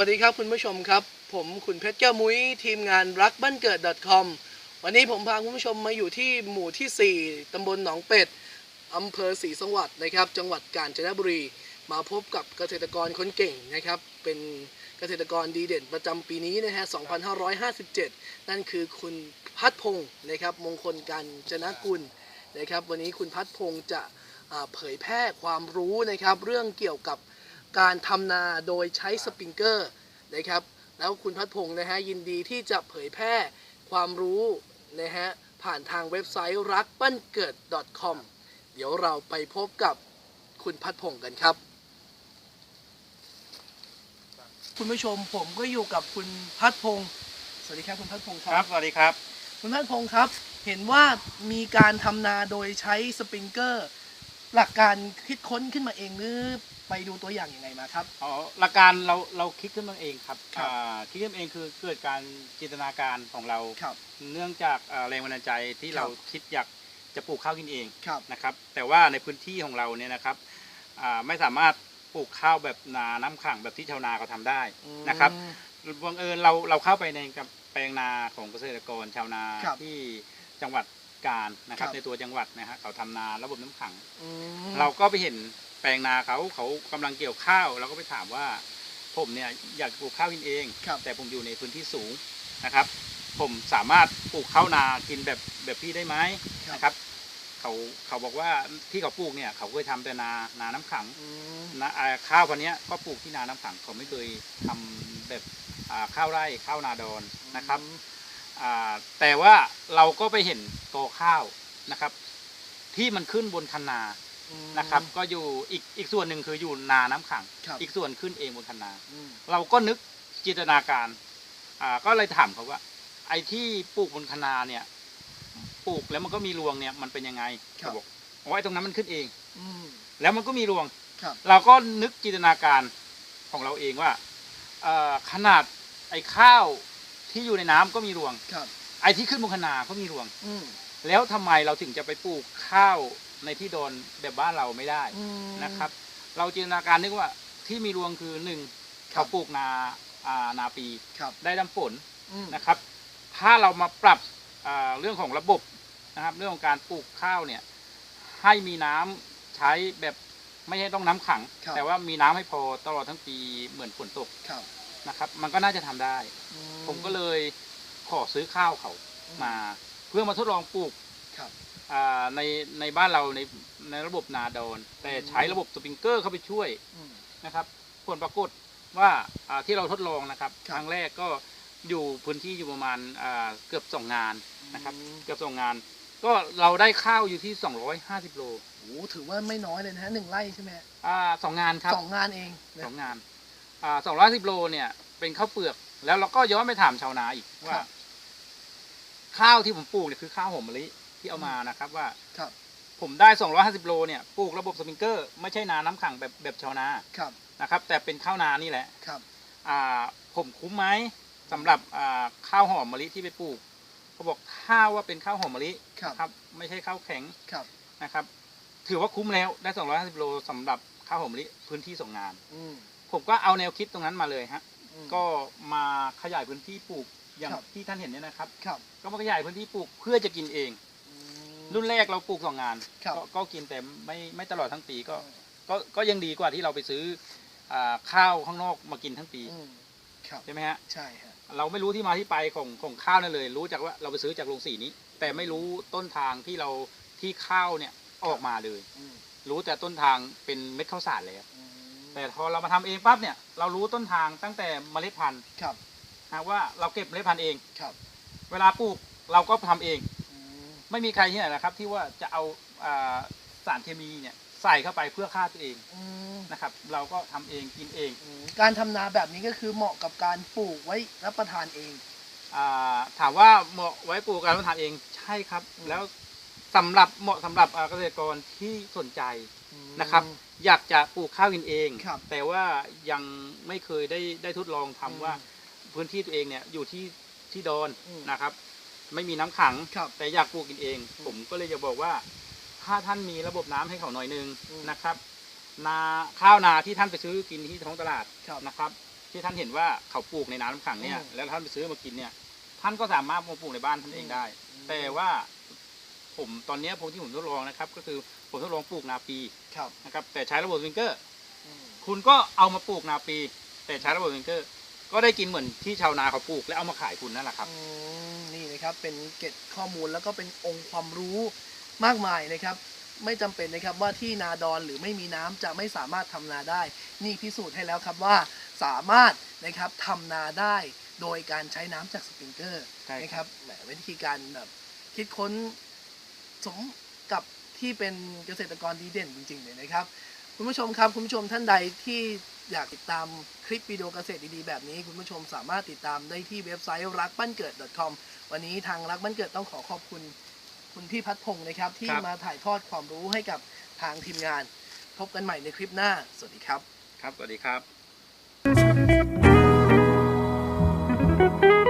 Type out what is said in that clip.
วัสดีครับคุณผู้ชมครับ ผมคุณเพชรแก้วมุ้ยทีมงานรักบ้านเกิด .com วันนี้ผมพาคุณผู้ชมมาอยู่ที่หมู่ที่ 4ตำบลหนองเป็ดอำเภอศรีสวัสดิ์นะครับ จังหวัดกาญจนบุรี มาพบกับเกษตรกรคนเก่งนะครับ เป็นเกษตรกรดีเด่นประจำปีนี้นะฮะ 2557 นั่นคือคุณพัดพงศ์นะครับ มงคลการจนกุลนะครับ วันนี้คุณพัดพงศ์จะเผยแพร่ความรู้นะครับ เรื่องเกี่ยวกับ การทำนาโดยใช้สปริงเกอร์นะครับ แล้วคุณพัดพงศ์นะฮะยินดีที่จะเผยแพร่ความรู้นะฮะผ่านทางเว็บไซต์รักบ้านเกิด .com เดี๋ยวเราไปพบกับคุณพัดพงศ์กันครับ คุณผู้ชมผมก็อยู่กับคุณพัดพงศ์สวัสดีครับคุณพัดพงศ์คครัรับ บ สวัสดีครับ คุณพัดพงศ์ครับ เห็นว่ามีการทำนาโดยใช้สปริงเกอร์ หลักการคิดค้นขึ้นมาเองหรือ ไปดูตัวอย่างยังไงมาครับ อ๋อหลักการเราเราคิดขึ้นมาเองครับครับ อ่าคิดขึ้นมาเองคือเกิดการจินตนาการของเรา ครับ เนื่องจากอ่าแรงบันดาลใจที่ครับ เราคิดอยากจะปลูกข้าวกินเองครับนะครับ แต่ว่าในพื้นที่ของเราเนี่ยนะครับอ่าไม่สามารถปลูกข้าวแบบนาน้ำขังแบบที่ชาวนาเขาทำได้ นะครับ อืม บังเอิญเราเราเข้าไปในกับแปลงนาของเกษตรกรชาวนาครับที่จังหวัดกาญนะครับ ครับ ในตัวจังหวัดนะฮะเขาทำนาระบบน้ำขัง อืม เราก็ไปเห็น แปลงนาเขาเขากำลังเกี่ยวข้าวเราก็ไปถามว่า ผมเนี่ยอยากปลูกข้าวกินเองครับแต่ผมอยู่ในพื้นที่สูงนะครับ ผมสามารถปลูกข้าวนากินแบบแบบพี่ได้ไหมนะครับเขาเขาบอกว่าที่เขาปลูกเนี่ยเขาเคยทำแต่นานาน้ำขังอืมนาอ่าข้าวพันเนี้ยก็ปลูกที่นาน้ำขังเขาไม่เคยทำแบบอ่าข้าวไร่ข้าวนาดอนนะครับอ่าแต่ว่าเราก็ไปเห็นกอข้าวนะครับ ที่มันขึ้นบนคันนาอืม นะครับ ก็อยู่อีกอีกส่วนหนึ่งคืออยู่นาน้ำขัง ครับอีกส่วนขึ้นเองบนคันนา อืมเราก็นึกจินตนาการ อ่า ก็เลยถามเขาว่า ไอ้ที่ปลูกบนคันนาเนี่ย ปลูกแล้วมันก็มีรวงเนี่ย มันเป็นยังไงเขาบอกอ๋อไอ้ตรงนั้นมันขึ้นเอง อืม แล้วมันก็มีรวง ครับ เราก็นึกจินตนาการของเราเองว่าเอ่อขนาดไอ้ข้าวที่อยู่ในน้ำก็มีรวง ครับ ไอ้ที่ขึ้นบนคันนาก็มีรวง อืม แล้วทำไมเราถึงจะไปปลูกข้าว ในที่โดนแบบบ้านเราไม่ได้อืมนะครับ เราจินตนาการนึกว่าที่มีรวงคือหนึ่งครับเขาปลูกนาอ่านาปีครับได้น้ำฝนอืมนะครับ ถ้าเรามาปรับอ่าเรื่องของระบบนะครับ เรื่องของการปลูกข้าวเนี่ย ให้มีน้ำใช้แบบไม่ใช่ต้องน้ำขังครับแต่ว่ามีน้ำให้พอตลอดทั้งปีเหมือนฝนตกครับนะครับ มันก็น่าจะทำได้อืผมก็เลยขอซื้อข้าวเขามา เพื่อมาทดลองปลูกครับอ่า ในในบ้านเราในในระบบนาดอน แต่ใช้ระบบสปริงเกอร์เข้าไปช่วยอืมนะครับ ผลปรากฏว่าอ่าที่เราทดลองนะครับครับครั้งแรกก็อยู่พื้นที่อยู่ประมาณอ่าเกือบสองงานนะครับอืมเกือบสองงาน ก็เราได้ข้าวอยู่ที่ 250 โลโอ้ถือว่าไม่น้อยเลยนะฮะหนึ่งไร่ใช่ไหมฮะอ่าสองงานครับสองงานเองนะสองงานอ่า250โลเนี่ยเป็นข้าวเปลือก แล้วเราก็ย้อนไปถามชาวนาอีกว่า ข้าวที่ผมปลูกเนี่ยคือข้าวหอมมะลิ ที่เอามานะครับว่าครับผมได้ 250 โลเนี่ยปลูกระบบสปริงเกอร์ไม่ใช่นาน้ำขังแบบแบบชาวนาครับนะครับ แต่เป็นข้าวนานี่แหละครับอ่าผมคุ้มไหมสำหรับอ่าข้าวหอมมะลิที่ไปปลูกเขาบอกถ้าว่าเป็นข้าวหอมมะลิครับครับไม่ใช่ข้าวแข็งครับนะครับ ถือว่าคุ้มแล้วได้ 250 โลสำหรับข้าวหอมมะลิพื้นที่ส่งงาน อืมผมก็เอาแนวคิดตรงนั้นมาเลยฮะ อืม ก็มาขยายพื้นที่ปลูกอย่างครับ ที่ท่านเห็นเนี่ยนะครับ ครับ ก็มาขยายพื้นที่ปลูกเพื่อจะกินเองอืม รุ่นแรกเราปลูกสองงานครับก็ก็กินแต่ไม่ไม่ตลอดทั้งปีก็ก็ก็ยังดีกว่าที่เราไปซื้ออ่าข้าวข้างนอกมากินทั้งปีอืมครับใช่ไหมฮะ ใช่ฮะเราไม่รู้ที่มาที่ไปของของข้าวนั่นเลย รู้จากว่าเราไปซื้อจากโรงสีนี้ แต่ไม่รู้ต้นทางที่เราที่ข้าวเนี่ยออกมาเลย อืมรู้แต่ต้นทางเป็นเม็ดข้าวสารแล้ว อืมแต่พอเรามาทำเองปั๊บเนี่ยเรารู้ต้นทางตั้งแต่เมล็ดพันธุ์ครับนะว่าเราเก็บเมล็ดพันธุ์เอง ครับ เวลาปลูกเราก็ทำเองอืม ไม่มีใครที่ไหนนะครับ ที่ว่าจะเอาอ่าสารเคมีเนี่ยใส่เข้าไปเพื่อฆ่าตัวเองอืมนะครับ เราก็ทำเองกินเองอืมการทำนาแบบนี้ก็คือเหมาะกับการปลูกไว้รับประทานเองอาถามว่าเหมาะไว้ปลูกการรับประทานเองใช่ครับ อืม แล้วสำหรับเหมาะสำหรับอ่าเกษตรกรที่สนใจ นะครับอยากจะปลูกข้าวกินเอง ครับแต่ว่ายังไม่เคยได้ได้ทดลองทำอืมว่าพื้นที่ตัวเองเนี่ยอยู่ที่ที่ดอนอืมนะครับ ไม่มีน้ำขัง ครับ แต่อยากปลูกกินเองอืมผมก็เลยจะบอกว่า ถ้าท่านมีระบบน้ำให้เขาหน่อยนึงอืม นะครับ นาข้าวนาที่ท่านไปซื้อกินที่ท้องตลาด ครับ นะครับที่ท่านเห็นว่าเขาปลูกในน้ำน้ำขังเนี่ยอืมแล้วท่านไปซื้อมากินเนี่ยท่านก็สามารถมาปลูกในบ้านท่านเองได้ อืม แต่ว่าผมตอนเนี้ยผมที่ผมทดลองนะครับ ก็คือผมทดลองปลูกนาปีครับนะครับแต่ใช้ระบบสปริงเกอร์ อืมคุณก็เอามาปลูกนาปี แต่ใช้ระบบสปริงเกอร์ ก็ได้กินเหมือนที่ชาวนาเขาปลูกแล้วเอามาขายคุณนั่นแหละครับ อืม นี่นะครับเป็นเกร็ดข้อมูลแล้วก็เป็นองค์ความรู้มากมายนะครับ ไม่จำเป็นนะครับว่าที่นาดอนหรือไม่มีน้ำจะไม่สามารถทำนาได้ นี่พิสูจน์ให้แล้วครับว่าสามารถนะครับทำนาได้โดยการใช้น้ำจากสปริงเกอร์ใช่ครับนะครับแหมวิธีการแบบคิดค้นสมกับที่เป็นเกษตรกรดีเด่นจริงๆเลยนะครับ คุณผู้ชมครับคุณผู้ชมท่านใดที่อยากติดตามคลิปวิดีโอเกษตรดีๆแบบนี้ คุณผู้ชมสามารถติดตามได้ที่เว็บไซต์รักบ้านเกิด .com วันนี้ทางรักบ้านเกิดต้องขอขอบคุณคุณพี่พัฒพงศ์นะครับ ที่มาถ่ายทอดความรู้ให้กับทางทีมงาน พบกันใหม่ในคลิปหน้า สวัสดีครับ ครับ สวัสดีครับ